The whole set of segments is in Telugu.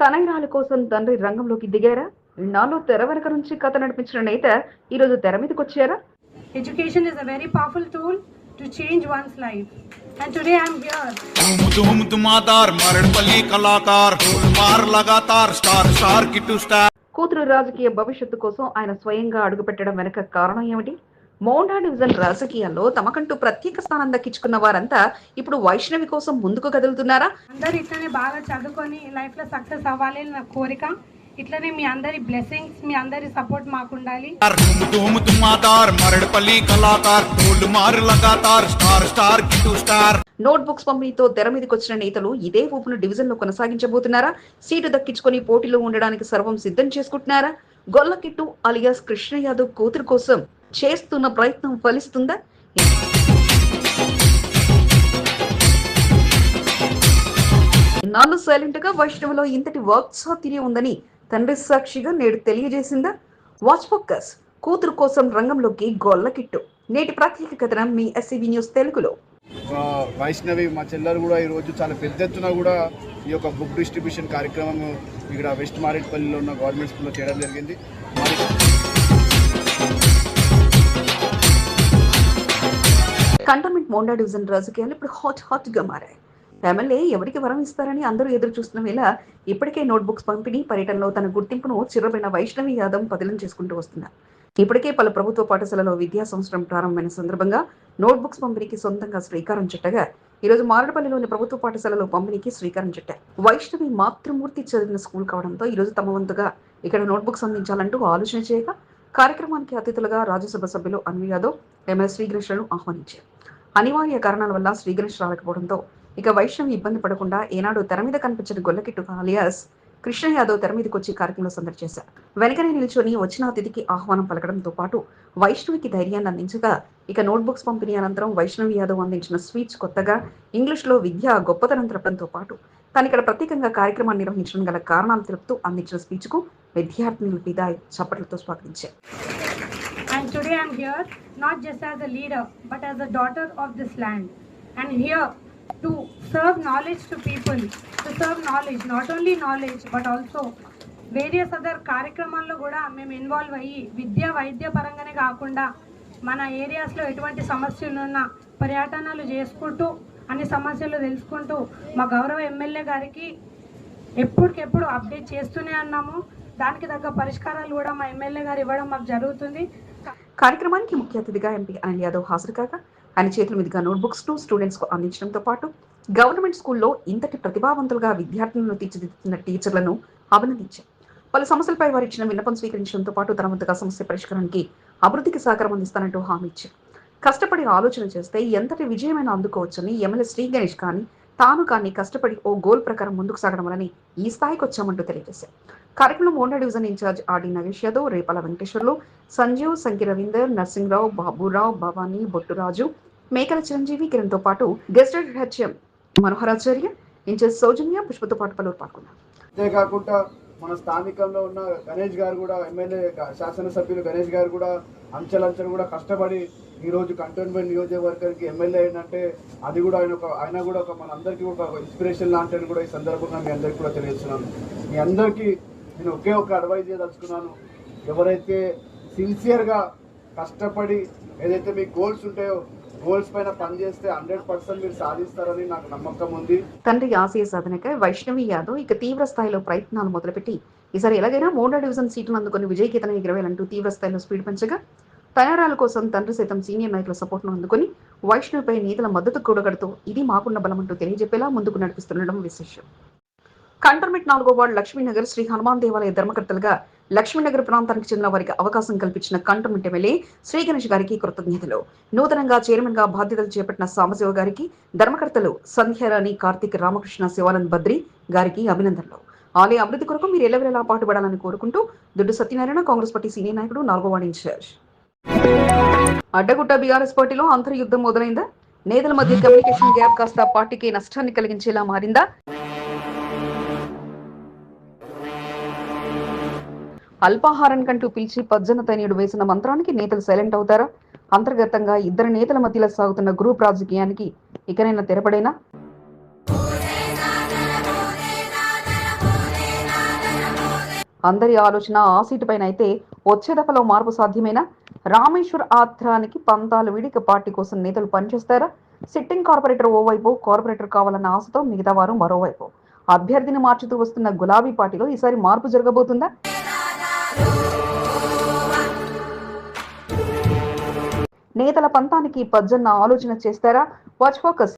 తనైరాల కోసం తండ్రి రంగంలోకి దిగారా? నాలో తెర వెనక నుంచి కథ నడిపించిన నేత ఈరోజు తెర మీదకి వచ్చారా? Education is a very powerful tool to change one's life and today I'm here తుమ్ తుమాదార్ మరణపల్లి కళాకార్ మార్ లగాతార్ స్టార్ స్టార్ కిట్టు స్టార్. కూతురు రాజకీయ భవిష్యత్తు కోసం ఆయన స్వయంగా అడుగుపెట్టడం వెనక కారణం ఏమిటి? మౌండా డివిజన్ రాజకీయాల్లో తమకంటూ ప్రత్యేక స్థానం దక్కించుకున్న వారంతా ఇప్పుడు వైష్ణవి కోసం ముందుకు కదులుతున్నారా? అందరు ఇట్లనే బాగా చదువుకొని లైఫ్లో సక్సెస్ అవ్వాలి నా కోరిక. ఇట్లనే మీ అందరి బ్లెస్సింగ్స్ మీ అందరి సపోర్ట్ మాకు ఉండాలి నోట్ బుక్స్ పంపిణీతో తెర మీదకొచ్చిన నేతలు ఇదే ఊపును డివిజన్లో కొనసాగించబోతున్నారా? సీటు దక్కించుకొని పోటీలో ఉండడానికి సర్వం సిద్ధం చేసుకుంటున్నారా? గొల్లకిట్టు అలియాస్ కృష్ణ యాదవ్ కూతురు కోసం చేస్తున్న ప్రయత్నం ఫలిస్తుందా? ఇన్నాళ్ళు సైలెంట్గా వైష్ణవిలో ఇంతటి వర్క్ సాతిరి ఉందని తండ్రి సాక్షిగా నేడు తెలియజేసిందా? వాచ్ ఫోకస్ కూతురు కోసం రంగంలోకి కిట్టు. నేటి ప్రత్యేక కథనం మీ ఎస్సీబీ న్యూస్ తెలుగులో. వైష్ణవి మా చెల్లెలు కూడా ఈరోజు చాలా పెద్ద ఎత్తున కూడా ఈ యొక్క బుక్ డిస్ట్రిబ్యూషన్ కార్యక్రమం ఇక్కడ వెస్ట్ మారేట్పల్లిలో ఉన్న గవర్నమెంట్ స్కూల్లో చేయడం జరిగింది. కంటోన్మెంట్ మోండా డివిజన్ రాజకీయాలు ఇప్పుడు హాట్ హాట్గా మారాయి. ఎమ్మెల్యే ఎవరికి వరం ఇస్తారని అందరూ ఎదురు చూస్తున్న వేళ ఇప్పటికే నోట్బుక్స్ పంపిణీ పర్యటనలో తన గుర్తింపును చిరబడిన వైష్ణవి యాదవ్ పదిలం చేసుకుంటూ వస్తున్నారు. ఇప్పటికే పలు ప్రభుత్వ పాఠశాలలో విద్యా సంవత్సరం ప్రారంభమైన సందర్భంగా నోట్బుక్స్ పంపిణీకి సొంతంగా శ్రీకారం చుట్టగా ఈరోజు మారడపల్లిలోని ప్రభుత్వ పాఠశాలలో పంపిణీకి శ్రీకారం చుట్టారు. వైష్ణవి మాతృమూర్తి చదివిన స్కూల్ కావడంతో ఈరోజు తమ వంతుగా ఇక్కడ నోట్బుక్స్ అందించాలంటూ ఆలోచన చేయగా కార్యక్రమానికి అతిథులుగా రాజ్యసభ సభ్యులు అన్వి యాదవ్ ఎంఎస్ శ్రీగణేష్లను ఆహ్వానించారు. అనివార్య కారణాల వల్ల శ్రీగణేష్ రాలేకపోవడంతో ఇక వైష్ణవి ఇబ్బంది పడకుండా ఏనాడు తెర మీద కనిపించిన గొల్లకిట్టు అలియాస్ కృష్ణ యాదవ్ తెర మీదకి వచ్చి కార్యక్రమంలో సందడి చేశారు వెనకనే నిల్చొని వచ్చిన అతిథికి ఆహ్వానం పలకడంతో పాటు వైష్ణవికి ధైర్యాన్ని అందించగా ఇక నోట్బుక్స్ పంపిణీ అనంతరం వైష్ణవి యాదవ్ అందించిన స్వీచ్ కొత్తగా ఇంగ్లీష్లో విద్య గొప్పతనం తెలపడంతో పాటు తాను ఇక్కడ ప్రత్యేకంగా కార్యక్రమాన్ని నిర్వహించడం గల కారణాలు తెలుపుతూ అందించిన స్పీచ్కు విద్యార్థినులు విదాయ్ చప్పట్లతో స్వాగతించారు And today I'm here not just as a leader but as a daughter of this land. And here to serve knowledge to people, to serve knowledge, not only knowledge but also various other కార్యక్రమాల్లో కూడా మేము ఇన్వాల్వ్ అయ్యి విద్య వైద్య పరంగానే కాకుండా మన ఏరియాస్లో ఎటువంటి సమస్యలు ఉన్నా పర్యటనలు చేసుకుంటూ అన్ని సమస్యలు తెలుసుకుంటూ మా గౌరవ ఎమ్మెల్యే గారికి ఎప్పటికెప్పుడు అప్డేట్ చేస్తూనే ఉన్నాము దానికి తగ్గ పరిష్కారాలు కూడా మా ఎమ్మెల్యే గారు ఇవ్వడం మాకు జరుగుతుంది. కార్యక్రమానికి ముఖ్య అతిథిగా ఎంపీ అనిల్ యాదవ్ హాజరు కాగా ఆయన చేతుల మీదుగా నోట్బుక్స్ను స్టూడెంట్స్కు అందించడంతో పాటు గవర్నమెంట్ స్కూల్లో ఇంతటి ప్రతిభావంతులుగా విద్యార్థులను తీర్చిదిద్దుతున్న టీచర్లను అభినందించారు. పలు సమస్యలపై వారు ఇచ్చిన విన్నపం స్వీకరించడంతో పాటు తనవంతుగా సమస్య పరిష్కారానికి అభివృద్ధికి సహకారం అందిస్తానంటూ హామీ ఇచ్చారు. కష్టపడి ఆలోచన చేస్తే ఎంతటి విజయమైనా అందుకోవచ్చని ఎమ్మెల్యే శ్రీ గణేష్ కానీ తాను కానీ కష్టపడి ఓ గోల్ ప్రకారం ముందుకు సాగడం వలని ఈ స్థాయికి వచ్చామంటూ తెలియజేశారు. కార్యక్రమం Monda division incharge R D Nagesh Yadav Repala Venkateswarlu Sanjeev Sanki Ravinder Narsingrao Baburao Bhavani Botturaju Mekala Chiranjeevi కిరణ్తో పాటు గెస్టెడ్ హెచ్ఎం మనోహరాచార్య ఇన్ఛార్జ్ సౌజన్య పుష్పతో పాటు పలువురు పాల్గొన్నారు. అంతేకాకుండా మన స్థానికంలో ఉన్న గణేష్ గారు కూడా ఎమ్మెల్యే శాసనసభ్యులు గణేష్ గారు కూడా అంచెలంచెలు కూడా కష్టపడి ఈరోజు కంటోన్మెంట్ నియోజకవర్గానికి ఎమ్మెల్యే అయినంటే అది కూడా ఆయన ఒక ఆయన కూడా ఒక మన అందరికీ ఒక ఇన్స్పిరేషన్ లాంటి అని కూడా ఈ సందర్భంగా మీ అందరికీ కూడా తెలియజేస్తున్నాను. మీ అందరికీ నేను ఒకే ఒక అడ్వైజ్ చేయదలుచుకున్నాను. ఎవరైతే సిన్సియర్గా కష్టపడి ఏదైతే మీ గోల్స్ ఉంటాయో గోల్స్ పైన పనిచేస్తే హండ్రెడ్ పర్సెంట్ మీరు సాధిస్తారని నాకు నమ్మకం ఉంది. తండ్రి ఆశయ సాధనకై వైష్ణవి యాదవ్ ఇక తీవ్ర స్థాయిలో ప్రయత్నాలు మొదలుపెట్టి ఈసారి ఎలాగైనా మూడో డివిజన్ సీట్లు అందుకుని విజయ గీతను ఎగరవేయాలంటూ తీవ్ర స్థాయిలో స్పీడ్ పెంచగా తయారాల కోసం తండ్రి సైతం సీనియర్ నాయకుల సపోర్ట్ను అందుకుని వైష్ణవిపై నీతుల మద్దతు కూడగడుతూ ఇది మాకున్న బలమంటూ తెలియజెప్పేలా ముందుకు నడిపిస్తుండడం విశేషం. కంటర్మెంట్ నాలుగో వార్డు లక్ష్మీనగర్ శ్రీ హనుమాన్ దేవాలయ ధర్మకర్తలుగా లక్ష్మీనగర్ ప్రాంతానికి చెందిన వారికి అవకాశం కల్పించిన కంటర్మెంట్ ఎమ్మెల్యే శ్రీ గణేష్ గారికి కృతజ్ఞతలు. నూతనంగా చైర్మన్గా బాధ్యతలు చేపట్టిన సాంబశివ గారికి ధర్మకర్తలు సంధ్యారాణి కార్తీక్ రామకృష్ణ శివానంద్ బద్రి గారికి అభినందనలు. ఆలయ అభివృద్ధి కొరకు మీరు ఎల్లవెల్లలా పాటుపడాలని కోరుకుంటూ Duddu Satyanarayana Congress party senior నాయకుడు నాలుగో వార్డు ఇన్ఛార్జ్. అడ్డగుట్ట బీఆర్ఎస్ పార్టీలో అంతర్యుద్ధం మొదలైందా? నేతల మధ్య కమ్యూనికేషన్ గ్యాప్ కాస్త పార్టీకి నష్టాన్ని కలిగించేలా మారిందా? అల్పాహారం కంటూ పిలిచి పజ్జనతైనుడు వేసిన మంత్రానికి నేతలు సైలెంట్ అవుతారా? అంతర్గతంగా ఇద్దరు నేతల మధ్యలో సాగుతున్న గ్రూప్ రాజకీయానికి ఇకనైనా తెరపడేనా? అందరి ఆలోచన ఆ సీటు పైన అయితే వచ్చే దఫలో మార్పు సాధ్యమేనా? రామేశ్వర్ ఆత్రానికి పంతాలు విడిక పార్టీ కోసం నేతలు పనిచేస్తారా? సిట్టింగ్ కార్పొరేటర్ ఓవైపు కార్పొరేటర్ కావాలన్న ఆశతో మిగతా వారు మరోవైపు. అభ్యర్థిని మార్చుతూ వస్తున్న గులాబీ పార్టీలో ఈసారి మార్పు జరగబోతుందా? నేతల పంతానికి పజ్జన్న ఆలోచన చేస్తారా? వాచ్ ఫోకస్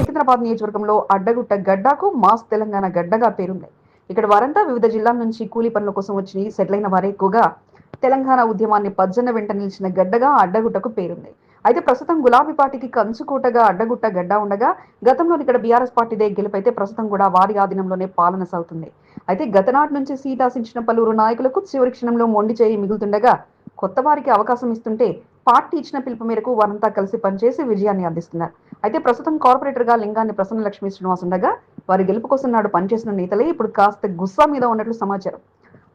సికింద్రాబాద్ నియోజకవర్గంలో అడ్డగుట్ట గడ్డకు మాస్ తెలంగాణ గడ్డగా పేరుంది. ఇక్కడ వారంతా వివిధ జిల్లాల నుంచి కూలీ పనుల కోసం వచ్చి సెటిల్ అయిన వారే ఎక్కువగా తెలంగాణ ఉద్యమాన్ని పజ్జన్న వెంట నిలిచిన గడ్డగా అడ్డగుట్టకు పేరుంది. అయితే ప్రస్తుతం గులాబీ పార్టీకి కంచుకోటగా అడ్డగుట్ట గడ్డ ఉండగా గతంలో ఇక్కడ బీఆర్ఎస్ పార్టీదే గెలుపైతే ప్రస్తుతం కూడా వారి ఆధీనంలోనే పాలన సాగుతుంది. అయితే గతనాటి నుంచి సీట్ ఆశించిన పలువురు నాయకులకు చివరి క్షణంలో మొండి చేయి మిగులుతుండగా కొత్త వారికి అవకాశం ఇస్తుంటే పార్టీ ఇచ్చిన పిలుపు మేరకు వారంతా కలిసి పనిచేసి విజయాన్ని అందిస్తున్నారు. అయితే ప్రస్తుతం కార్పొరేటర్గా లింగాన్ని ప్రసన్న లక్ష్మీ శ్రీనివాస్ ఉండగా వారి గెలుపు కోసం నాడు పనిచేసిన నేతలే ఇప్పుడు కాస్త గుస్సా మీద ఉన్నట్లు సమాచారం.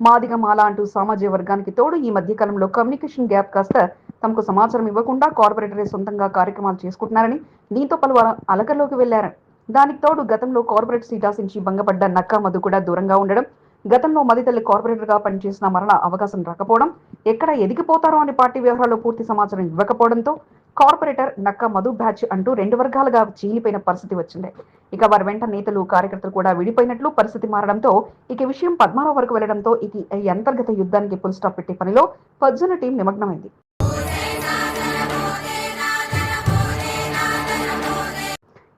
మాదిగ మాల అంటూ సామాజిక వర్గానికి తోడు ఈ మధ్య కాలంలో కమ్యూనికేషన్ గ్యాప్ కాస్త తమకు సమాచారం ఇవ్వకుండా కార్పొరేటరే సొంతంగా కార్యక్రమాలు చేసుకుంటున్నారని దీంతో పలువురు అలకల్లోకి వెళ్ళారని దానికి తోడు గతంలో కార్పొరేట్ సీట్ ఆశించి భంగపడ్డ నక్కా మధు కూడా దూరంగా ఉండడం గతంలో మదితల్లి కార్పొరేటర్గా పనిచేసిన మరణ అవకాశం రాకపోవడం ఎక్కడ ఎదిగిపోతారో అని పార్టీ వ్యవహారాల్లో పూర్తి సమాచారం ఇవ్వకపోవడంతో కార్పొరేటర్ నక్క మధు బ్యాచ్ అంటూ రెండు వర్గాలుగా చీలిపోయిన పరిస్థితి వచ్చింది. ఇక వారి వెంట నేతలు కార్యకర్తలు కూడా విడిపోయినట్లు పరిస్థితి మారడంతో ఇక విషయం పద్మారావు వరకు వెళ్ళడంతో ఇది ఈ అంతర్గత యుద్ధానికి ఫుల్ స్టాప్ పెట్టే పనిలో పజ్జన టీం నిమగ్నమైంది.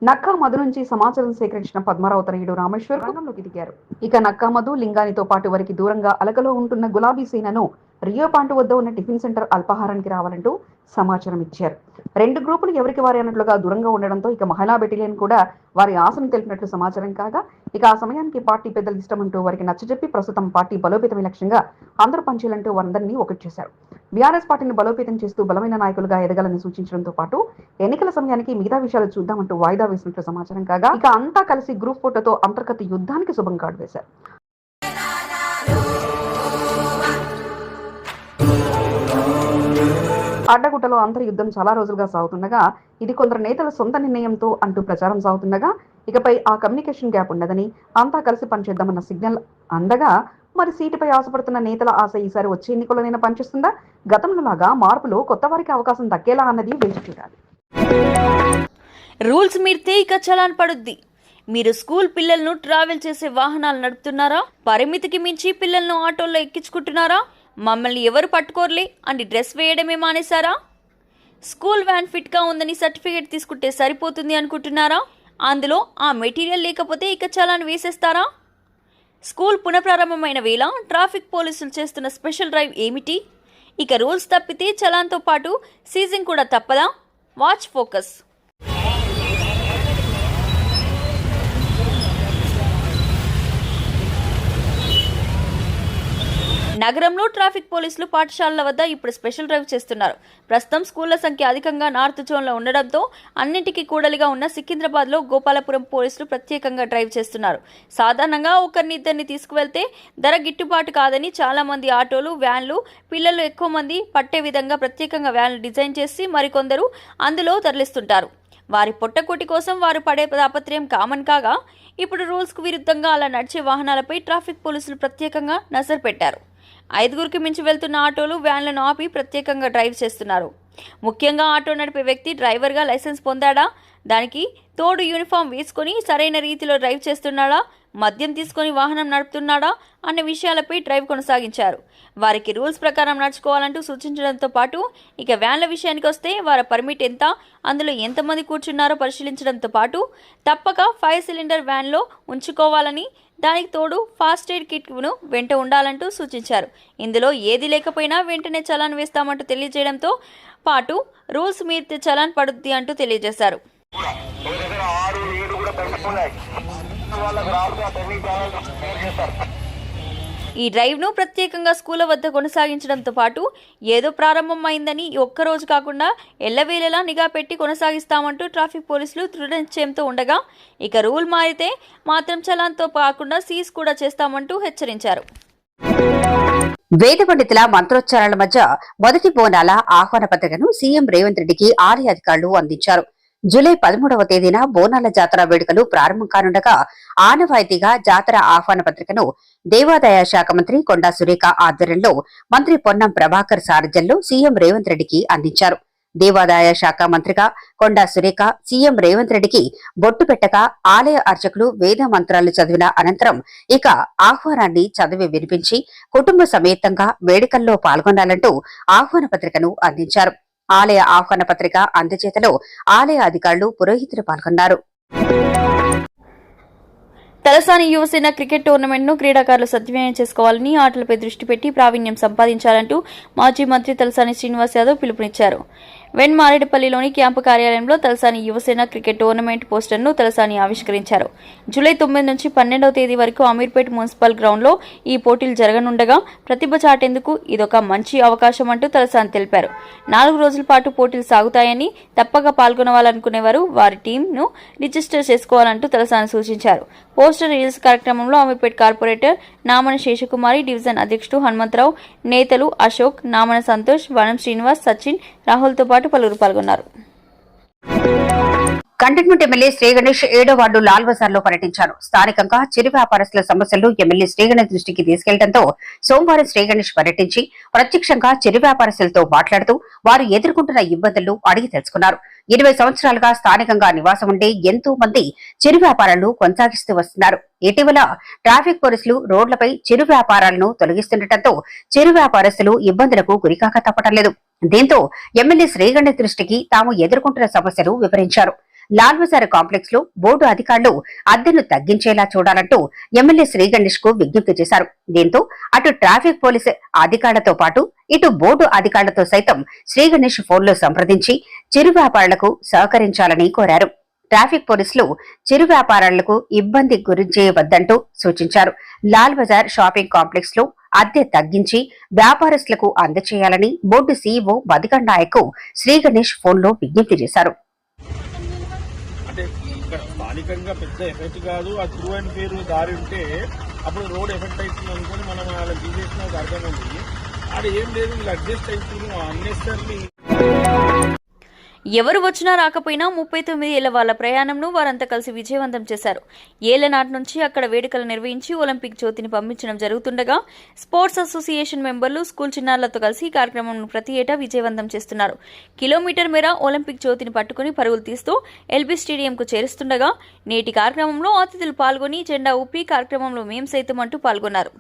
నక్కా మధు నుంచి సమాచారం సేకరించిన పద్మారావు తనయుడు రామేశ్వర్ రంగంలోకి దిగారు. ఇక నక్కా మధు లింగానితో పాటు వారికి దూరంగా అలకలో ఉంటున్న గులాబీ సేనను రియో పాంటు వద్ద ఉన్న టిఫిన్ సెంటర్ అల్పాహారానికి రావాలంటూ సమాచారం ఇచ్చారు. రెండు గ్రూపులు ఎవరికి వారి అన్నట్లుగా దూరంగా ఉండడంతో ఇక మహిళా బెటిలియన్ కూడా వారి ఆశను తెలిపినట్లు సమాచారం కాగా ఇక ఆ సమయానికి పార్టీ పెద్దలు ఇష్టమంటూ వారికి నచ్చజెప్పి ప్రస్తుతం పార్టీ బలోపేతమే లక్ష్యంగా అందరూ పనిచేయాలంటూ వారందరినీ ఒకటి చేశారు. బీఆర్ఎస్ పార్టీని బలోపేతం చేస్తూ బలమైన నాయకులుగా ఎదగాలని సూచించడంతో పాటు ఎన్నికల సమయానికి మిగతా విషయాలు చూద్దామంటూ వాయిదా వేసినట్లు సమాచారం కాగా ఇక అంతా కలిసి గ్రూప్ ఫోటోతో అంతర్గత యుద్ధానికి శుభం కార్డు వేశారు. అడ్డగుట్టలో అంతర్యుద్ధం చాలా రోజులుగా సాగుతుండగా ఇది కొందరు నేతల సొంత నిర్ణయంతో అంటూ ప్రచారం సాగుతుండగా ఇకపై ఆ కమ్యూనికేషన్ గ్యాప్ ఉండదని అంతా కలిసి పనిచేద్దామన్న సిగ్నల్ అందగా మరి సీటుపై ఆశపడుతున్న నేతల ఆశ ఈసారి వచ్చే ఎన్నికల్లోనైనా పనిచేస్తుందా? గతంలో లాగా మార్పులో కొత్త వారికి అవకాశం దక్కేలా అన్నది వేచి చూడాలి. రూల్స్ మీరితే ఇక చలాన్ పడుద్ది. మీరు స్కూల్ పిల్లలను ట్రావెల్ చేసే వాహనాలు నడుపుతున్నారా? పరిమితికి మించి పిల్లలను ఆటోల్లో ఎక్కించుకుంటున్నారా? మమ్మల్ని ఎవరు పట్టుకోరులే? అని డ్రెస్ వేయడమే మానేశారా? స్కూల్ వ్యాన్ ఫిట్గా ఉందని సర్టిఫికేట్ తీసుకుంటే సరిపోతుంది అనుకుంటున్నారా? అందులో ఆ మెటీరియల్ లేకపోతే ఇక చలాన్ వేసేస్తారా? స్కూల్ పునఃప్రారంభమైన వేళ ట్రాఫిక్ పోలీసులు చేస్తున్న స్పెషల్ డ్రైవ్ ఏమిటి? ఇక రూల్స్ తప్పితే చలాన్తో పాటు సీజింగ్ కూడా తప్పదా? Watch focus. నగరంలో ట్రాఫిక్ పోలీసులు పాఠశాలల వద్ద ఇప్పుడు స్పెషల్ డ్రైవ్ చేస్తున్నారు. ప్రస్తుతం స్కూళ్ళ సంఖ్య అధికంగా నార్త్ జోన్లో ఉండడంతో అన్నింటికీ కూడలిగా ఉన్న సికింద్రాబాద్లో గోపాలపురం పోలీసులు ప్రత్యేకంగా డ్రైవ్ చేస్తున్నారు. సాధారణంగా ఒకరిని ఇద్దరిని తీసుకువెళ్తే ధర గిట్టుబాటు కాదని చాలా మంది ఆటోలు వ్యాన్లు పిల్లలు ఎక్కువ మంది పట్టే విధంగా ప్రత్యేకంగా వ్యాన్లు డిజైన్ చేసి మరికొందరు అందులో తరలిస్తుంటారు. వారి పొట్టకోటి కోసం వారు పడే తాపత్రయం కామన్ కాగా ఇప్పుడు రూల్స్కు విరుద్ధంగా అలా నడిచే వాహనాలపై ట్రాఫిక్ పోలీసులు ప్రత్యేకంగా నజర్ పెట్టారు. ఐదుగురికి మించి వెళ్తున్న ఆటోలు వ్యాన్లను ఆపి ప్రత్యేకంగా డ్రైవ్ చేస్తున్నారు. ముఖ్యంగా ఆటో నడిపే వ్యక్తి డ్రైవర్గా లైసెన్స్ పొందాడా? దానికి తోడు యూనిఫామ్ వేసుకొని సరైన రీతిలో డ్రైవ్ చేస్తున్నాడా? మద్యం తీసుకొని వాహనం నడుపుతున్నాడా అనే విషయాలపై డ్రైవ్ కొనసాగించారు. వారికి రూల్స్ ప్రకారం నడుచుకోవాలంటూ సూచించడంతో పాటు ఇక వ్యాన్ల విషయానికి వస్తే వారి పర్మిట్ ఎంత అందులో ఎంతమంది కూర్చున్నారో పరిశీలించడంతో పాటు తప్పక ఫైవ్ సిలిండర్ వ్యాన్లో ఉంచుకోవాలని దానికి తోడు ఫాస్ట్ ఎయిడ్ కిట్ను వెంట ఉండాలంటూ సూచించారు. ఇందులో ఏది లేకపోయినా వెంటనే చలాన్ వేస్తామంటూ తెలియజేయడంతో పాటు రూల్స్ మీరితే చలాన్ పడుద్ది అంటూ తెలియజేశారు. ఈ డ్రైవ్ను ప్రత్యేకంగా స్కూళ్ళ వద్ద కొనసాగించడంతో పాటు ఏదో ప్రారంభమైందని ఈ ఒక్క రోజు కాకుండా ఎల్లవేళలా నిఘా పెట్టి కొనసాగిస్తామంటూ ట్రాఫిక్ పోలీసులు దృఢ నిశ్చయంతో ఉండగా ఇక రూల్ మారితే మాత్రం చలాన్తో కాకుండా సీజ్ కూడా చేస్తామంటూ హెచ్చరించారు. వేద పండితుల మంత్రోచ్చారణల మధ్య మొదటి బోనాల ఆహ్వాన పత్రికను సీఎం రేవంత్ రెడ్డికి ఆలయ అధికారులు అందించారు. జూలై పదమూడవ తేదీన బోనాల జాతర వేడుకలు ప్రారంభం కానుండగా ఆనవాయితీగా జాతర ఆహ్వాన పత్రికను దేవాదాయ శాఖ మంత్రి కొండా సురేఖ ఆధ్వర్యంలో మంత్రి పొన్నం ప్రభాకర్ సారథ్యంలో సీఎం రేవంత్ రెడ్డికి అందించారు. దేవాదాయ శాఖ మంత్రిగా కొండా సురేఖ సీఎం రేవంత్ రెడ్డికి బొట్టు పెట్టక ఆలయ అర్చకులు వేద మంత్రాలు చదివిన అనంతరం ఇక ఆహ్వానాన్ని చదివి వినిపించి కుటుంబ సమేతంగా వేడుకల్లో పాల్గొనాలంటూ ఆహ్వాన పత్రికను అందించారు. ఆలయ ఆహ్వాన పత్రిక అందజేతలో ఆలయ అధికారులు పురోహితులు పాల్గొన్నారు. తలసాని యువసేన క్రికెట్ టోర్నమెంట్ను క్రీడాకారులు సద్వినియోగం చేసుకోవాలని ఆటలపై దృష్టి పెట్టి ప్రావీణ్యం సంపాదించాలంటూ మాజీ మంత్రి తలసాని శ్రీనివాస్ యాదవ్ పిలుపునిచ్చారు. వెన్ మారేడుపల్లిలోని క్యాంపు కార్యాలయంలో తలసాని యువసేన క్రికెట్ టోర్నమెంట్ పోస్టర్ను తలసాని ఆవిష్కరించారు. జూలై తొమ్మిది నుంచి పన్నెండవ తేదీ వరకు అమీర్పేట్ మున్సిపల్ గ్రౌండ్లో ఈ పోటీలు జరగనుండగా ప్రతిభ చాటేందుకు ఇదొక మంచి అవకాశం అంటూ తలసాని తెలిపారు. నాలుగు రోజుల పాటు పోటీలు సాగుతాయని తప్పక పాల్గొనవాలనుకునేవారు వారి టీంను రిజిస్టర్ చేసుకోవాలంటూ తలసాని సూచించారు. పోస్టర్ రిలీజ్ కార్యక్రమంలో అమీర్పేట్ కార్పొరేటర్ నామన శేషకుమారి డివిజన్ అధ్యక్షుడు హనుమంతరావు నేతలు అశోక్ నామన సంతోష్ వనం శ్రీనివాస్ సచిన్ రాహుల్తో పాటు పలువురు పాల్గొన్నారు. కంటెంట్మెంట్ ఎమ్మెల్యే శ్రీ గణేష్ ఏడో వార్డు లాల్ బజార్లో పర్యటించారు. స్థానికంగా చిరు వ్యాపారస్తుల సమస్యలు ఎమ్మెల్యే శ్రీ గణేష్ దృష్టికి తీసుకెళ్ళడంతో సోమవారం శ్రీ గణేష్ పర్యటించి ప్రత్యక్షంగా చిరు వ్యాపారస్తులతో మాట్లాడుతూ వారు ఎదుర్కొంటున్న ఇబ్బందులు అడిగి తెలుసుకున్నారు. ఇరవై సంవత్సరాలుగా స్థానికంగా నివాసం ఉండే ఎంతో మంది చిరు వ్యాపారాలను కొనసాగిస్తూ వస్తున్నారు. ఇటీవల ట్రాఫిక్ పోలీసులు రోడ్లపై చిరు వ్యాపారాలను తొలగిస్తుండటంతో చిరు వ్యాపారస్తులు ఇబ్బందులకు గురికాక తప్పటం లేదు. దీంతో ఎమ్మెల్యే శ్రీగణేష్ దృష్టికి తాము ఎదుర్కొంటున్న సమస్యలు వివరించారు. లాల్ బజార్ కాంప్లెక్స్లో బోర్డు అధికారులు అద్దెను తగ్గించేలా చూడాలంటూ ఎమ్మెల్యే శ్రీగణేష్కు విజ్ఞప్తి చేశారు. దీంతో అటు ట్రాఫిక్ పోలీసు అధికారులతో పాటు ఇటు బోర్డు అధికారులతో సైతం శ్రీగణేష్ ఫోన్లో సంప్రదించి చిరు వ్యాపారులకు సహకరించాలని కోరారు. ట్రాఫిక్ పోలీసులు చిరు వ్యాపారాలకు ఇబ్బంది గురిచేయవద్దంటూ సూచించారు. లాల్ బజార్ షాపింగ్ కాంప్లెక్స్లో అద్దె తగ్గించి వ్యాపారస్తులకు అందచేయాలని బోర్డు సీఈఓ మధుకర్ నాయక్ శ్రీగణేష్ ఫోన్లో విజ్ఞప్తి చేశారు. అధికంగా పెద్ద ఎఫెక్ట్ కాదు. ఆ త్రూ అండ్ పేరు దారి ఉంటే అప్పుడు రోడ్ ఎఫెక్ట్ అవుతుంది అనుకుని మనం వాళ్ళకి తీసేసిన అర్థమైంది అది ఆడ ఏం లేదు వీళ్ళు అడ్జస్ట్ అవుతుంది అన్నెసర్లీ ఎవరు వచ్చినా రాకపోయినా ముప్పై తొమ్మిది ఏళ్ళ వాళ్ళ ప్రయాణంను వారంతా కలిసి విజయవంతం చేశారు. ఏళ్ళ నాటి నుంచి అక్కడ వేడుకలు నిర్వహించి ఒలింపిక్ జ్యోతిని పంపించడం జరుగుతుండగా స్పోర్ట్స్ అసోసియేషన్ మెంబర్లు స్కూల్ చిన్నారులతో కలిసి ఈ కార్యక్రమం ప్రతి ఏటా విజయవంతం చేస్తున్నారు. కిలోమీటర్ మేర ఒలింపిక్ జ్యోతిని పట్టుకుని పరుగులు తీస్తూ ఎల్బీ స్టేడియంకు చేరుస్తుండగా నేటి కార్యక్రమంలో అతిథులు పాల్గొని జెండా ఊపి కార్యక్రమంలో మేం సైతం అంటూ పాల్గొన్నారు.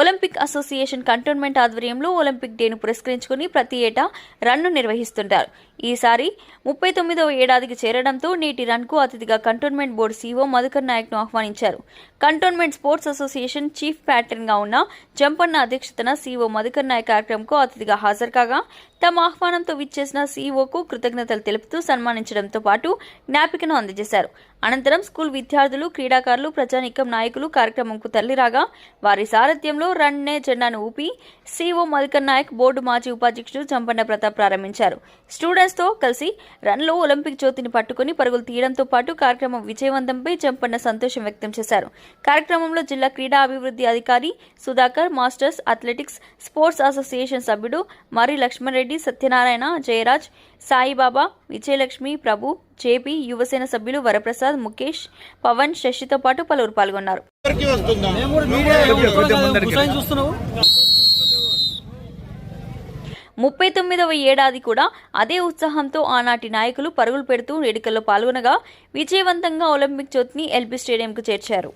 ఒలింపిక్ అసోసియేషన్ కంటోన్మెంట్ ఆధ్వర్యంలో ఒలింపిక్ డేను పురస్కరించుకుని ప్రతి ఏటా రన్ను నిర్వహిస్తుంటారు. ఈసారి ముప్పై తొమ్మిదవ ఏడాదికి చేరడంతో నేటి రన్కు అతిథిగా కంటోన్మెంట్ బోర్డు సీఓ మధుకర్ నాయక్ను ఆహ్వానించారు. కంటోన్మెంట్ స్పోర్ట్స్ అసోసియేషన్ చీఫ్ ప్యాటర్న్గా ఉన్న జంపన్న అధ్యక్షతన సీఓ మధుకర్ నాయక్ కార్యక్రమంకు అతిథిగా హాజరు కాగా తమ ఆహ్వానంతో విచ్చేసిన సీఈఓకు కృతజ్ఞతలు తెలుపుతూ సన్మానించడంతో పాటు జ్ఞాపికను అందజేశారు. అనంతరం స్కూల్ విద్యార్థులు క్రీడాకారులు ప్రజానీకం నాయకులు కార్యక్రమంకు తల్లిరాగా వారి సారథ్యంలో రన్నే జెండాను ఊపి సీఓ మధుకర్ నాయక్ బోర్డు మాజీ ఉపాధ్యక్షుడు చంపన్న ప్రతాప్ ప్రారంభించారు. స్టూడెంట్స్ స్టూడెంట్స్తో కలిసి రన్లో ఒలింపిక్ జ్యోతిని పట్టుకుని పరుగులు తీయడంతో పాటు కార్యక్రమం విజయవంతంపై చంపన్న సంతోషం వ్యక్తం చేశారు. కార్యక్రమంలో జిల్లా క్రీడా అభివృద్ధి అధికారి Sudhakar masters athletics sports association సభ్యుడు మరి లక్ష్మణ్ రెడ్డి సత్యనారాయణ జయరాజ్ సాయిబాబా విజయలక్ష్మి ప్రభు జేపీ యువసేన సభ్యులు వరప్రసాద్ ముఖేష్ పవన్ శశితో పాటు పలువురు పాల్గొన్నారు. ముప్పై తొమ్మిదవ ఏడాది కూడా అదే ఉత్సాహంతో ఆనాటి నాయకులు పరుగులు పెడుతూ వేడుకల్లో పాల్గొనగా విజయవంతంగా ఒలింపిక్ జ్యోతిని ఎల్బీ స్టేడియంకు చేర్చారు.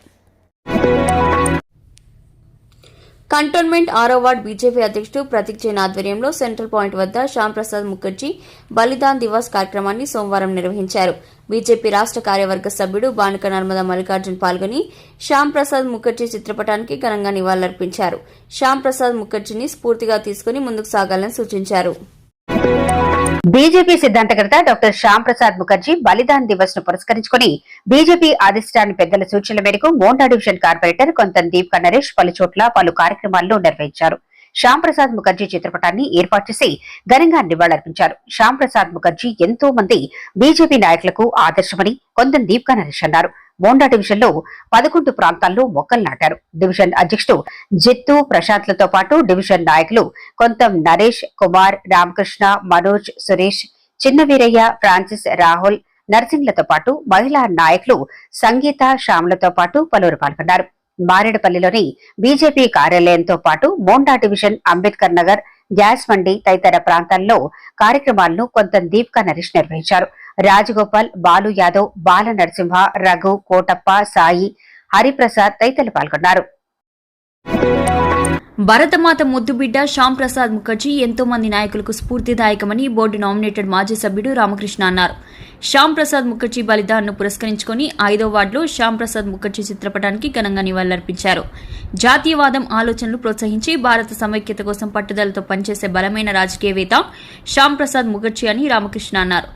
కంటోన్మెంట్ ఆరో వార్డ్ బీజేపీ అధ్యక్షుడు ప్రతీక్ జైన్ ఆధ్వర్యంలో సెంట్రల్ పాయింట్ వద్ద శ్యాంప్రసాద్ ముఖర్జీ బలిదాన్ దివాస్ కార్యక్రమాన్ని సోమవారం నిర్వహించారు. బీజేపీ రాష్ట్ర కార్యవర్గ సభ్యుడు బానుక నర్మదా మల్లికార్జున్ పాల్గొని శ్యామ్ ప్రసాద్ ముఖర్జీ చిత్రపటానికి ఘనంగా నివాళులర్పించారు. శ్యామ్ ప్రసాద్ ముఖర్జీని స్ఫూర్తిగా తీసుకుని ముందుకు సాగాలని సూచించారు. బీజేపీ సిద్ధాంతకర్త డాక్టర్ శ్యామ్ ప్రసాద్ ముఖర్జీ బలిదాన్ దివస్ను పురస్కరించుకుని బీజేపీ అధిష్టాన పెద్దల సూచనల మేరకు మోండా డివిజన్ కార్పొరేటర్ కొంత దీప్ నరేష్ పలు చోట్ల పలు కార్యక్రమాల్లో నిర్వహించారు. శ్యామ్ ప్రసాద్ ముఖర్జీ చిత్రపటాన్ని ఏర్పాటు చేసి ఘనంగా నివాళులర్పించారు. శ్యామ్ ప్రసాద్ ముఖర్జీ ఎంతో మంది బీజేపీ నాయకులకు ఆదర్శమని కొంత దీప్ నరేష్ అన్నారు. బోండా డివిజన్లో పదకొండు ప్రాంతాల్లో మొక్కలు నాటారు. డివిజన్ అధ్యక్షుడు జిత్తు ప్రశాంత్లతో పాటు డివిజన్ నాయకులు కొంతం నరేష్ కుమార్ రామకృష్ణ మనోజ్ సురేష్ చిన్న వీరయ్య ఫ్రాన్సిస్ రాహుల్ నర్సింగ్లతో పాటు మహిళా నాయకులు సంగీత శ్యామ్లతో పాటు పలువురు పాల్గొన్నారు. మారేడుపల్లిలోని బీజేపీ కార్యాలయంతో పాటు మోండా డివిజన్ అంబేద్కర్ నగర్ గ్యాస్ మండి తదితర ప్రాంతాల్లో కార్యక్రమాలను కొంత దీప్కా నరేష్ నిర్వహించారు. రాజగోపాల్ బాలు యాదవ్ బాల నరసింహ రఘు కోటప్ప సాయి హరిప్రసాద్ తదితరులు పాల్గొన్నారు. భరతమాత ముద్దుబిడ్డ శ్యామ్ ప్రసాద్ ముఖర్జీ ఎంతో మంది నాయకులకు స్ఫూర్తిదాయకమని బోర్డు నామినేటెడ్ మాజీ సభ్యుడు రామకృష్ణ అన్నారు. శ్యామ్ ప్రసాద్ ముఖర్జీ బలిదాన్ను పురస్కరించుకొని ఐదో వార్డులో శ్యామ్ ప్రసాద్ ముఖర్జీ చిత్రపటానికి ఘనంగా నివాళులర్పించారు. జాతీయవాదం ఆలోచనలు ప్రోత్సహించి భారత సమైక్యత కోసం పట్టుదలతో పనిచేసే బలమైన రాజకీయవేత్త శ్యామ్ ప్రసాద్ ముఖర్జీ అని రామకృష్ణ అన్నారు.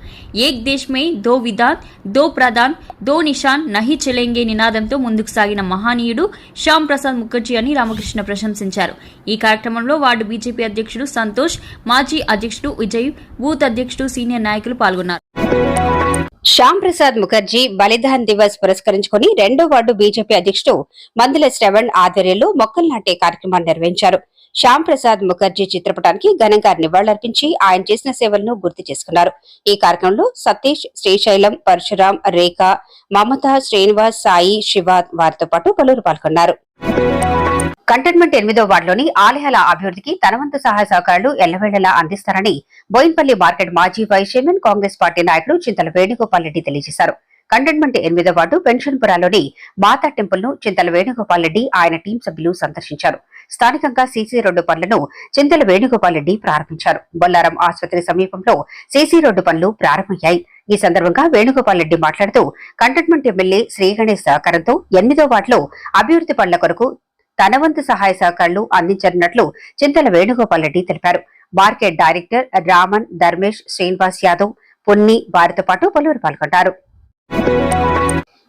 ఏక్ దేశ్ మే దో విధాన్ దో ప్రధాన్ దో నిషాన్ నహి చెలెంగే నినాదంతో ముందుకు సాగిన మహానీయుడు శ్యామ్ ప్రసాద్ ముఖర్జీ అని రామకృష్ణ ప్రశంసించారు. ఈ కార్యక్రమంలో వార్డు బీజేపీ అధ్యక్షుడు సంతోష్ మాజీ అధ్యక్షుడు విజయ్ బూత్ అధ్యక్షుడు సీనియర్ నాయకులు పాల్గొన్నారు. శ్యామ్ ప్రసాద్ ముఖర్జీ బలిదాన్ దివస్ పురస్కరించుకుని రెండో వార్డు బీజేపీ అధ్యక్షుడు మందుల శ్రవణ్ ఆధ్వర్యంలో మొక్కలు నాటే కార్యక్రమాన్ని నిర్వహించారు. శ్యామ్ ప్రసాద్ ముఖర్జీ చిత్రపటానికి ఘనంగా నివాళులర్పించి ఆయన చేసిన సేవలను గుర్తు చేసుకున్నారు. ఈ కార్యక్రమంలో సతీష్ శ్రీశైలం పరశురాం రేఖ మమత శ్రీనివాస్ సాయి శివ వారితో పాటు పలువురు పాల్గొన్నారు. కంటైన్మెంట్ ఎనిమిదో వార్డులోని ఆలయాల అభివృద్ధికి తనవంతు సహాయ సహకారాలు ఎల్లవేళలా అందిస్తారని బోయిన్పల్లి మార్కెట్ మాజీ వైస్ చైర్మన్ కాంగ్రెస్ పార్టీ నాయకుడు చింతల వేణుగోపాల్ రెడ్డి తెలియజేశారు. కంటైన్మెంట్ ఎనిమిదో వార్డు పెన్షన్పురాలోని మాతా టెంపుల్ను చింతల వేణుగోపాల్ రెడ్డి ఆయన టీం సభ్యులు సందర్శించారు. స్థానికంగా సీసీ రోడ్డు పనులను చింతల వేణుగోపాల్ రెడ్డి ప్రారంభించారు. బొల్లారం ఆసుపత్రి సమీపంలో సీసీ రోడ్డు పనులు ప్రారంభమయ్యాయి. ఈ సందర్భంగా వేణుగోపాల్ రెడ్డి మాట్లాడుతూ కంటోన్మెంట్ ఎమ్మెల్యే శ్రీగణేష్ సహకారంతో ఎనిమిదో వార్డులో అభివృద్ధి పనుల కొరకు తన వంతు సహాయ సహకారాలు అందించనున్నట్లు చింతల వేణుగోపాల్ రెడ్డి తెలిపారు. మార్కెట్ డైరెక్టర్ రామన్ ధర్మేష్ శ్రీనివాస్ యాదవ్ పున్ని వారితో పాటు పలువురు పాల్గొంటారు.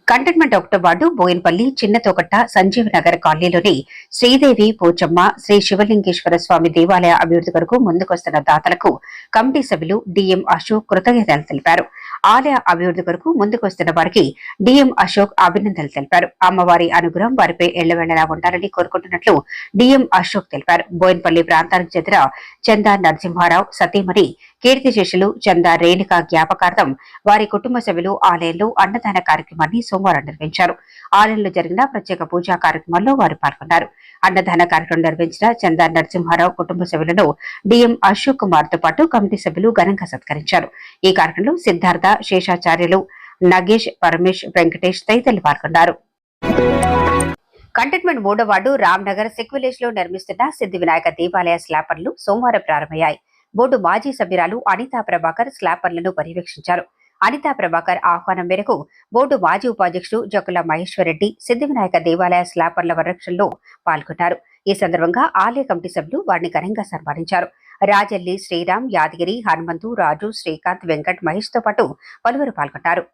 కంటైన్మెంట్ ఒకటో వార్డు బోయినపల్లి చిన్నతోకట్ట సంజీవ్ నగర్ కాలనీలోని శ్రీదేవి పోచమ్మ శ్రీ శివలింగేశ్వర స్వామి దేవాలయ అభివృద్ధి కొరకు ముందుకొస్తున్న దాతలకు కమిటీ సభ్యులు డిఎం అశోక్ కృతజ్ఞతలు తెలిపారు. ఆలయ అభివృద్ధి కొరకు ముందుకొస్తున్న వారికి డిఎం అశోక్ అభినందనలు తెలిపారు. అమ్మవారి అనుగ్రహం వారిపై ఎల్లవెళ్ళలా ఉండాలని కోరుకుంటున్నట్లు డిఎం అశోక్ తెలిపారు. బోయిన్పల్లి ప్రాంతానికి చెందిన చందా నరసింహారావు సతీమణి కీర్తిశేషులు చందా రేణుక జ్ఞాపకార్థం వారి కుటుంబ సభ్యులు ఆలయంలో అన్నదాన కార్యక్రమాన్ని సోమవారం నిర్వహించారు. ఆలయంలో జరిగిన ప్రత్యేక పూజా కార్యక్రమంలో వారు పాల్గొన్నారు. అన్నదాన కార్యక్రమం నిర్వహించిన చందా నరసింహారావు కుటుంబ సభ్యులను డిఎం అశోక్ కుమార్తో పాటు కమిటీ సభ్యులు ఘనంగా సత్కరించారు. ఈ కార్యక్రమంలో సిద్ధార్థ శేషాచార్యులు నగేష్ పరమేష్ వెంకటేష్ తదితరులు పాల్గొన్నారు. కంటైన్మెంట్ మూడో వార్డు రామ్నగర్ నగర్ సిక్విలేజ్లో నిర్మిస్తున్న సిద్ధి వినాయక దేవాలయ స్లాపర్లు సోమవారం ప్రారంభమయ్యాయి. బోర్డు మాజీ సభ్యురాలు అనితా ప్రభాకర్ స్లాపర్లను పర్యవేక్షించారు. అనితా ప్రభాకర్ ఆహ్వానం మేరకు బోర్డు మాజీ ఉపాధ్యక్షుడు జకుల మహేశ్వరరెడ్డి సిద్ది వినాయక దేవాలయ స్లాపర్ల వరక్షల్లో పాల్గొన్నారు. ఈ సందర్భంగా ఆలయ కమిటీ సభ్యులు వారిని ఘనంగా సన్మానించారు. రాజల్లి శ్రీరామ్ యాదగిరి హనుమంతు రాజు శ్రీకాంత్ వెంకట్ మహేష్తో పాటు పలువురు పాల్గొన్నారు.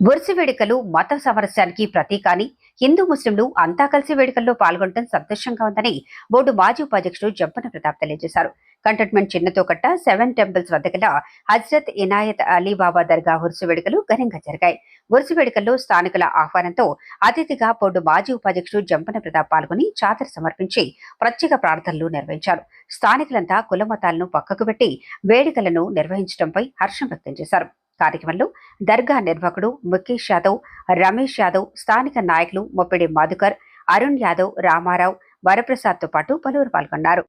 బుర్సి వేడుకలు మత సమరస్యానికి ప్రతీక అని హిందూ ముస్లింలు అంతా కలిసి వేడుకల్లో పాల్గొనడం సంతోషంగా ఉందని బోర్డు మాజీ ఉపాధ్యక్షుడు జంపన ప్రతాప్ తెలియజేశారు. కంటోన్మెంట్ చిన్నతోకట్ట సెవెన్ టెంపుల్స్ వద్ద గల హజ్రత్ ఇనాయత్ అలీ బాబా దర్గా ఉరుసు వేడుకలు ఘనంగా జరిగాయి. ఉరుసు వేడుకల్లో స్థానికుల ఆహ్వానంతో అతిథిగా బోర్డు మాజీ ఉపాధ్యక్షుడు జంపన ప్రతాప్ పాల్గొని చాదర సమర్పించి ప్రత్యేక ప్రార్థనలు నిర్వహించారు. స్థానికులంతా కులమతాలను పక్కకు పెట్టి వేడుకలను నిర్వహించడంపై హర్షం వ్యక్తం చేశారు. కార్యక్రమంలో దర్గా నిర్వాహకుడు ముఖేష్ యాదవ్ రమేష్ యాదవ్ స్థానిక నాయకులు మొప్పిడి మధుకర్ అరుణ్ యాదవ్ రామారావు వరప్రసాద్తో పాటు పలువురు పాల్గొన్నారు.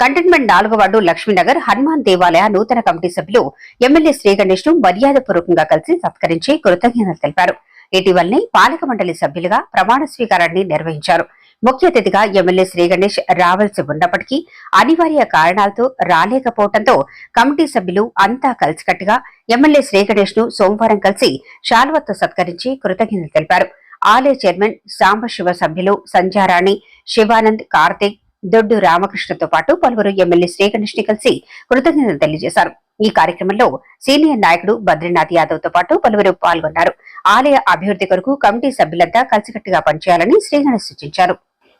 కంటైన్మెంట్ నాలుగో వార్డు లక్ష్మీనగర్ హనుమాన్ దేవాలయ నూతన కమిటీ సభ్యులు ఎమ్మెల్యే శ్రీగణేష్ను మర్యాదపూర్వకంగా కలిసి సత్కరించి కృతజ్ఞతలు తెలిపారు. ఇటీవలనే పాలక మండలి సభ్యులుగా ప్రమాణ స్వీకారాన్ని నిర్వహించారు. ముఖ్య అతిథిగా ఎమ్మెల్యే శ్రీ గణేష్ రావాల్సి ఉన్నప్పటికీ అనివార్య కారణాలతో రాలేకపోవడంతో కమిటీ సభ్యులు అంతా కలిసికట్టుగా ఎమ్మెల్యే శ్రీ గణేష్ను సోమవారం కలిసి శాల్వత్తో సత్కరించి కృతజ్ఞతలు తెలిపారు. ఆలయ చైర్మన్ సాంబశివ సభ్యులు సంధ్యారాణి శివానంద్ కార్తిక్ దొడ్డు రామకృష్ణతో పాటు పలువురు ఎమ్మెల్యే శ్రీ గణేష్ని కలిసి కృతజ్ఞతలు తెలియజేశారు. ఈ కార్యక్రమంలో సీనియర్ నాయకుడు బద్రీనాథ్ యాదవ్తో పాటు పలువురు పాల్గొన్నారు. ఆలయ అభివృద్ధి కొరకు కమిటీ సభ్యులంతా కలిసికట్టుగా పనిచేయాలని శ్రీగణేష్ సూచించారు.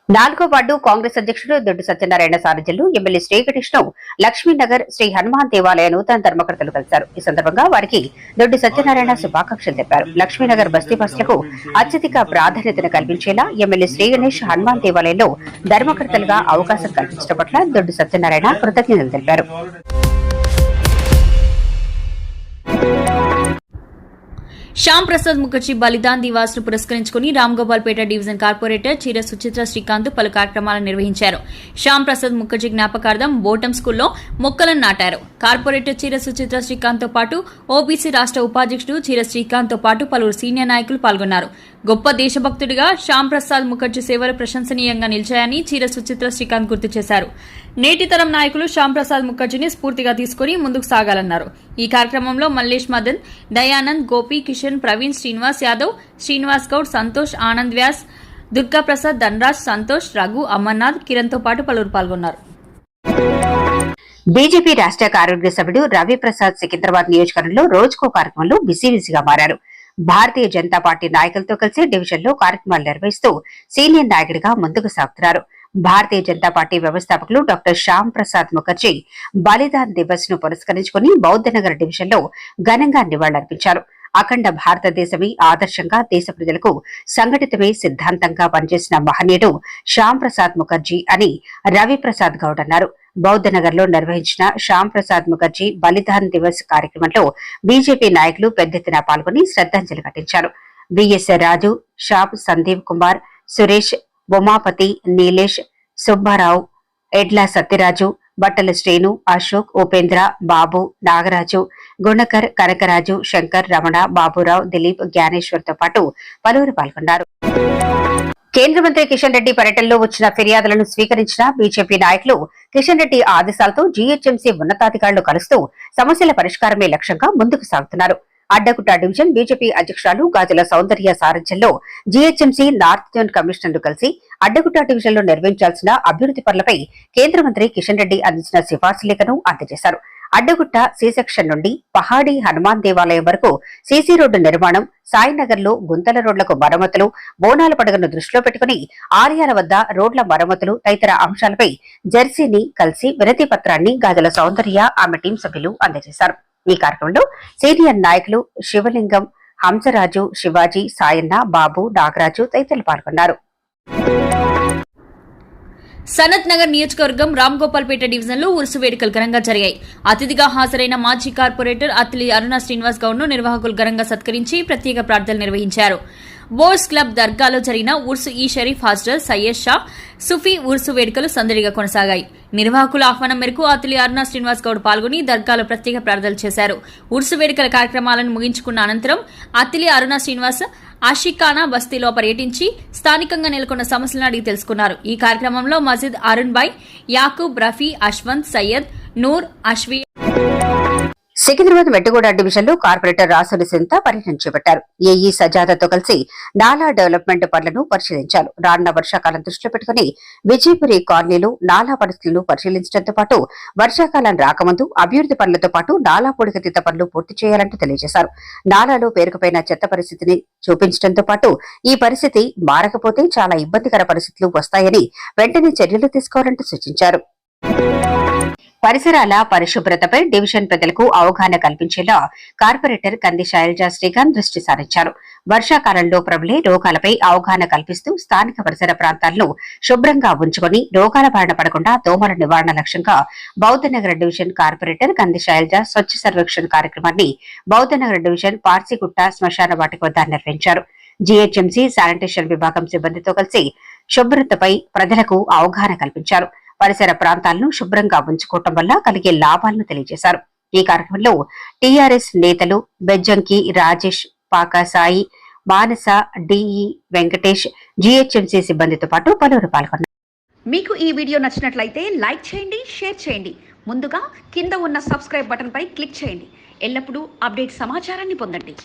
నాలుగో వార్డు కాంగ్రెస్ అధ్యక్షుడు దొడ్డు సత్యనారాయణ సారథ్యంలో ఎమ్మెల్యే శ్రీకృష్ణ లక్ష్మీనగర్ శ్రీ హనుమాన్ దేవాలయ నూతన ధర్మకర్తలు కలిశారు. ఈ సందర్భంగా వారికి దొడ్డు సత్యనారాయణ శుభాకాంక్షలు తెలిపారు. లక్ష్మీనగర్ బస్తీ బస్సులకు అత్యధిక ప్రాధాన్యతను కల్పించేలా ఎమ్మెల్యే శ్రీగణేష్ హనుమాన్ దేవాలయంలో ధర్మకర్తలుగా అవకాశం కల్పించడం పట్ల దొడ్డు సత్యనారాయణ కృతజ్ఞతలు తెలిపారు. శ్యామ్ ప్రసాద్ ముఖర్జీ బలిదాన్ దివాస్ను పురస్కరించుకుని రామ్ గోపాల్పేట డివిజన్ కార్పొరేటర్ చీర సుచిత్ర శ్రీకాంత్ పలు కార్యక్రమాలు నిర్వహించారు. శ్యామ్ ప్రసాద్ ముఖర్జీ జ్ఞాపకార్థం బోటం స్కూల్లో మొక్కలను నాటారు. కార్పొరేటర్ చీర సుచిత్ర శ్రీకాంత్తో పాటు ఓబీసీ రాష్ట్ర ఉపాధ్యక్షుడు చీర శ్రీకాంత్తో పాటు పలువురు సీనియర్ నాయకులు పాల్గొన్నారు. గొప్ప దేశభక్తుడిగా శ్యామ్ ప్రసాద్ ముఖర్జీ సేవలు ప్రశంసనీయంగా నిలిచాయని చీర సుచిత్ర శ్రీకాంత్ గుర్తు చేశారు. నేటితరం నాయకులు శ్యాంప్రసాద్ ముఖర్జీని స్ఫూర్తిగా తీసుకుని ముందుకు సాగాలన్నారు. ఈ కార్యక్రమంలో మల్లేష్ మదన్ దయానంద్ గోపి కిషన్ ప్రవీణ్ శ్రీనివాస్ యాదవ్ శ్రీనివాస్ గౌడ్ సంతోష్ ఆనంద్ వ్యాస్ దుర్గా ప్రసాద్ ధనరాజ్ సంతోష్ రఘు అమర్నాథ్ కిరణ్తో పాటు పలువురు పాల్గొన్నారు. బీజేపీ రాష్ట్ర కార్యవర్గ సభ్యుడు రవి ప్రసాద్ సికింద్రాబాద్ నియోజకవర్గంలో రోజుకో కార్యక్రమంలో బిజీ బిజీగా మారారు. భారతీయ జనతా పార్టీ నాయకులతో కలిసి డివిజన్లో కార్యక్రమాలు నిర్వహిస్తూ సీనియర్ నాయకుడిగా ముందుకు సాగుతున్నారు. భారతీయ జనతా పార్టీ వ్యవస్థాపకులు డాక్టర్ శ్యామ్ ప్రసాద్ ముఖర్జీ బలిదాన్ దివస్ను పురస్కరించుకుని బౌద్ధనగర్ డివిజన్లో ఘనంగా నివాళులర్పించారు. అఖండ భారతదేశమే ఆదర్శంగా దేశ ప్రజలకు సంఘటితమే సిద్ధాంతంగా పనిచేసిన మహనీయుడు శ్యామ్ ప్రసాద్ ముఖర్జీ అని రవి ప్రసాద్ గౌడ్ అన్నారు. బౌద్ధనగర్లో నిర్వహించిన శ్యామ్ ప్రసాద్ ముఖర్జీ బలిదాన్ దివస్ కార్యక్రమంలో బీజేపీ నాయకులు పెద్ద ఎత్తున పాల్గొని శ్రద్ధాంజలి ఘటించారు. బిఎస్ రాజు షాప్ సందీప్ కుమార్ సురేష్ ఉమాపతి నీలేష్ సుబ్బారావు ఎడ్ల సత్యరాజు బట్టల శ్రేణు అశోక్ ఉపేంద్ర బాబు నాగరాజు గుణకర్ కనకరాజు శంకర్ రమణ బాబురావు దిలీప్ జ్ఞానేశ్వర్తో పాటు పలువురు పాల్గొన్నారు. కేంద్ర మంత్రి కిషన్ రెడ్డి పర్యటనలో వచ్చిన ఫిర్యాదులను స్వీకరించిన బీజేపీ నాయకులు కిషన్ రెడ్డి ఆదేశాలతో జీహెచ్ఎంసీ ఉన్నతాధికారులు కలుస్తూ సమస్యల పరిష్కారమే లక్ష్యంగా ముందుకు సాగుతున్నారు. అడ్డగుట్ట డివిజన్ బీజేపీ అధ్యక్షురాలు గాజుల సౌందర్య సారథ్యంలో జీహెచ్ఎంసీ నార్త్ జోన్ కమిషనర్లు కలిసి అడ్డగుట్ట డివిజన్లో నిర్వహించాల్సిన అభివృద్ధి పనులపై కేంద్ర మంత్రి కిషన్ రెడ్డి అందించిన సిఫార్సు లేఖను అందజేశారు. అడ్డగుట్ట సి సెక్షన్ నుండి పహాడి హనుమాన్ దేవాలయం వరకు సీసీ రోడ్డు నిర్మాణం సాయినగర్లో గుంతల రోడ్లకు మరమ్మతులు బోనాల పడగను దృష్టిలో పెట్టుకుని ఆలయాల వద్ద రోడ్ల మరమ్మతులు తదితర అంశాలపై జెర్సీని కలిసి వినతి పత్రాన్ని గాజుల సౌందర్య ఆమె టీం సభ్యులు అందజేశారు. ఈ కార్యక్రమంలో సీనియర్ నాయకులు శివలింగం హంసరాజు శివాజీ సాయన్న బాబు నాగరాజు తదితరులు పాల్గొన్నారు. సనత్ నగర్ నియోజకవర్గం రామ్ గోపాల్పేట డివిజన్లో ఉరుసు వేడుకలు ఘనంగా జరిగాయి. అతిథిగా హాజరైన మాజీ కార్పొరేటర్ అత్తిలి అరుణ శ్రీనివాస్ గౌడ్ను నిర్వాహకులు ఘనంగా సత్కరించి ప్రత్యేక ప్రార్థనలు నిర్వహించారు. బోర్స్ క్లబ్ దర్గాలో జరిగిన ఉర్సు ఈ షరీఫ్ హాస్టల్ సయ్యద్ షా సుఫీ ఉర్సు వేడుకలు సందడిగా కొనసాగాయి. నిర్వాహకుల ఆహ్వానం మేరకు అతిలి అరుణ శ్రీనివాస్ గౌడ్ పాల్గొని దర్గాలో ప్రత్యేక ప్రార్థనలు చేశారు. ఉర్సు వేడుకల కార్యక్రమాలను ముగించుకున్న అనంతరం అతిలి అరుణ శ్రీనివాస్ ఆషికానా బస్తీలో పర్యటించి స్థానికంగా నెలకొన్న సమస్యలను అడిగి తెలుసుకున్నారు. ఈ కార్యక్రమంలో మజిద్ అరుణ్ బాయ్ యాకూబ్ రఫీ అశ్వంత్ సయ్యద్ నూర్ అష్వి సికింద్రాబాద్ మెట్టగూడ డివిజన్లో కార్పొరేటర్ రాసుల సింత పర్యటన చేపట్టారు. ఏఈ సజాదతో కలిసి నాలా డెవలప్మెంట్ పనులను పరిశీలించారు. రానున్న వర్షాకాలం దృష్టిలో పెట్టుకుని విజయపురి కాలనీలు నాలా పరిస్థితులను పరిశీలించడంతో పాటు వర్షాకాలం రాకముందు అభివృద్ది పనులతో పాటు నాలా పొడిగతిత పనులు పూర్తి చేయాలంటూ తెలియజేశారు. నాలాలో పేరుకుపోయిన చెత్త పరిస్థితిని చూపించడంతో పాటు ఈ పరిస్థితి మారకపోతే చాలా ఇబ్బందికర పరిస్థితులు వస్తాయని వెంటనే చర్యలు తీసుకోవాలంటూ సూచించారు. పరిసరాల పరిశుభ్రతపై డివిజన్ ప్రజలకు అవగాహన కల్పించేలా కార్పొరేటర్ కంది శైలజా శ్రీకాంత్ దృష్టి సారించారు. వర్షాకాలంలో ప్రబలే రోగాలపై అవగాహన కల్పిస్తూ స్థానిక పరిసర ప్రాంతాలను శుభ్రంగా ఉంచుకొని రోగాల బారిన పడకుండా దోమల నివారణ లక్ష్యంగా బౌద్ధనగర్ డివిజన్ కార్పొరేటర్ కంది శైలజ స్వచ్ఛ సర్వేక్షణ కార్యక్రమాన్ని బౌద్ధనగర్ డివిజన్ పార్సిగుట్ట శ్మశాన వాటిక వద్ద నిర్వహించారు. జీహెచ్ఎంసీ శానిటేషన్ విభాగం సిబ్బందితో కలిసి శుభ్రతపై ప్రజలకు అవగాహన కల్పించారు. పరిసర ప్రాంతాలను శుభ్రంగా ఉంచుకోవటం వల్ల కలిగే లాభాలను తెలియజేశారు. ఈ కార్యక్రమంలో టీఆర్ఎస్ నేతలు బెజ్జంకి రాజేష్ పాకాసాయి మానస డిఈ వెంకటేష్ జీహెచ్ఎంసీ సిబ్బందితో పాటు పలువురు పాల్గొన్నారు. మీకు ఈ వీడియో నచ్చినట్లయితే లైక్ చేయండి షేర్ చేయండి. ముందుగా కింద ఉన్న సబ్స్క్రైబ్ బటన్పై క్లిక్ చేయండి. ఎల్లప్పుడూ అప్డేట్ సమాచారాన్ని పొందండి.